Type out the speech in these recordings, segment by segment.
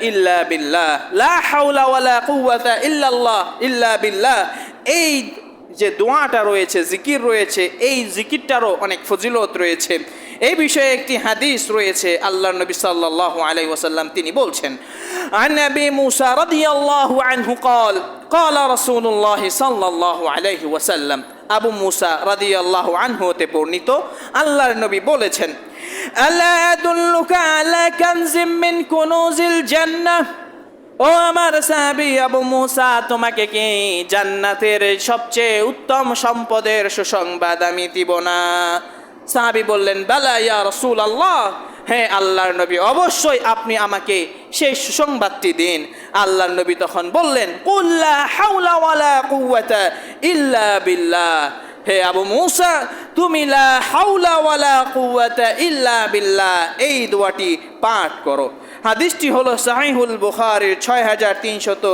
ইল্লা বিল্লাহ লা হাওলা ওয়ালা কুওয়াতা ইল্লাল্লাহ ইল্লা বিল্লাহ এই যে দোয়াটা রয়েছে জিকির রয়েছে এই জিকিরটারও অনেক ফজিলত রয়েছে এই বিষয়ে একটি হাদিস রয়েছে আল্লাহ নবী সাল্লাল্লাহু আলাইহি ওয়াসাল্লাম তিনি বলছেন عن ابي موسى رضي الله عنه قال قال رسول الله صلى الله عليه وسلم আবু মুসা রাদিয়াল্লাহু আনহু হতে বর্ণিত আল্লাহর নবী বলেছেন আলা আলা কানজিম মিন কুনুজিল জান্নাহ। ও আমার সাহাবি আবু মুসা, তোমাকে কি জান্নাতের সবচেয়ে উত্তম সম্পদের সুসংবাদ আমি দিব না? সাহাবি বললেন, বেলা ইয়া রসুল আল্লাহ হ্যাঁ আল্লাহর নবী, অবশ্যই আপনি আমাকে সেই সুসংবাদটি দিন। আল্লাহর নবী তখন বললেন, কুল্লা হাওলা ওয়ালা কুওয়াতা ইল্লা বিল্লাহ। হে আবু মুসা, তুমি লা হাউলা ওয়ালা কুওয়াতা ইল্লা বিল্লাহ, এই দোয়াটি পাঠ করো। হাদিসটি হলো সাহিহুল বুখারের ছয় হাজার তিনশত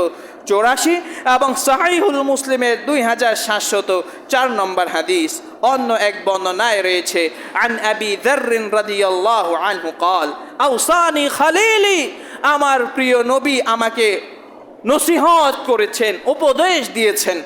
চৌরাশি এবং সাহাইহুল মুসলিমের দুই হাজার সাতশত চার নম্বর হাদিস। অন্য এক বর্ণনায় রয়েছে, আন আবি দর্রিন রাদিয়াল্লাহু আনহু কল আউসানি খালিলি, আমার প্রিয় নবী আমাকে নসিহত করেছেন, উপদেশ দিয়েছেন।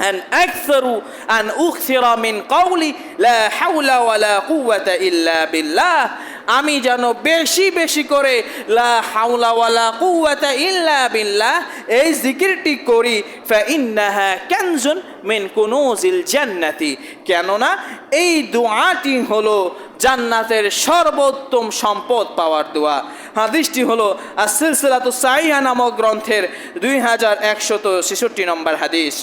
أن أكثر أن أكثر من قولي لا حول ولا قوة إلا بالله আমি যেন বেশি বেশি করে লা হাওলা ওয়ালা কুওয়াতা ইল্লা বিল্লাহ এই জিকিরটি করি ফাইন্নাহা কানজুন মিন কুনুজিল জান্নাতি কেননা এই দোয়াটি হলো জান্নাতের সর্বোত্তম সম্পদ পাওয়ার দোয়া হাদিসটি হলো আসিলসিলাতু সাইহা নামক গ্রন্থের দুই হাজার একশত ছেষট্টি নম্বর হাদিস